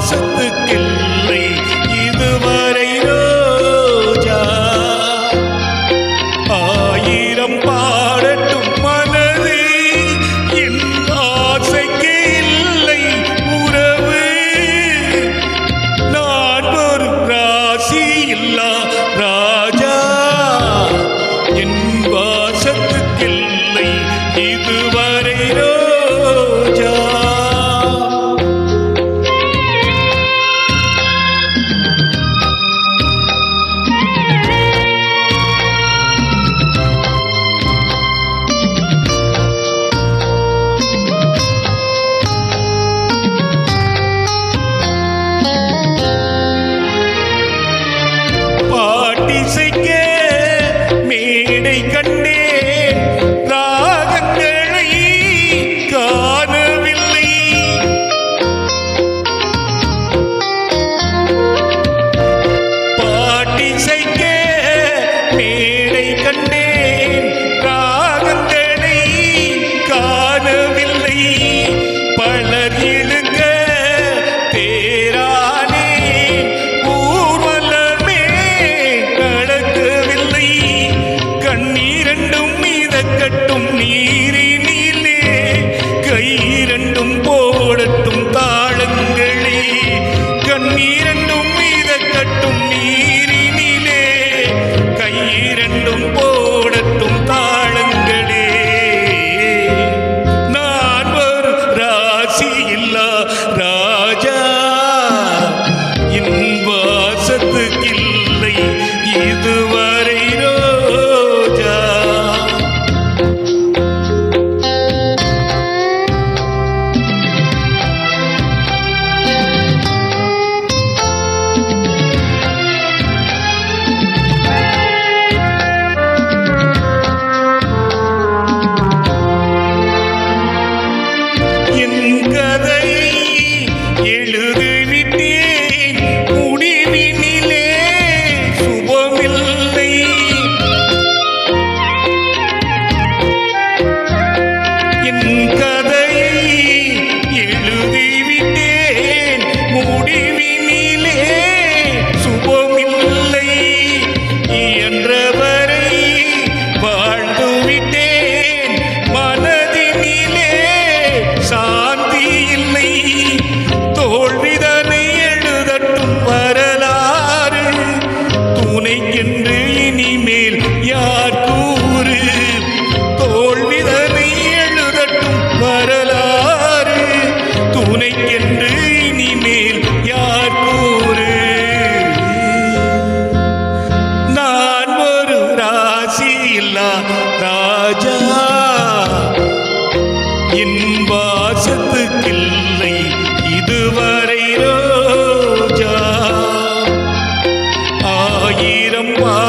பாசத்துக்கில்லை இதுவரை ரோஜா. ஆயிரம் பாடட்டும் மனது என் ஆசைக்கு இல்லை உறவு. நான் ஒரு ராசி இல்லா ராஜா. என் பாசத்துக்கில்லை இதுவரை கலக்கட்டும் நீரினிலே கையிரண்டும் போடட்டும் தாளங்களே. கண்ணீரண்டும் மீதக்கட்டும் நீர் இன்பாசத்துக்கில்லை. இதுவரை ரோஜா. ஆயிரம் வா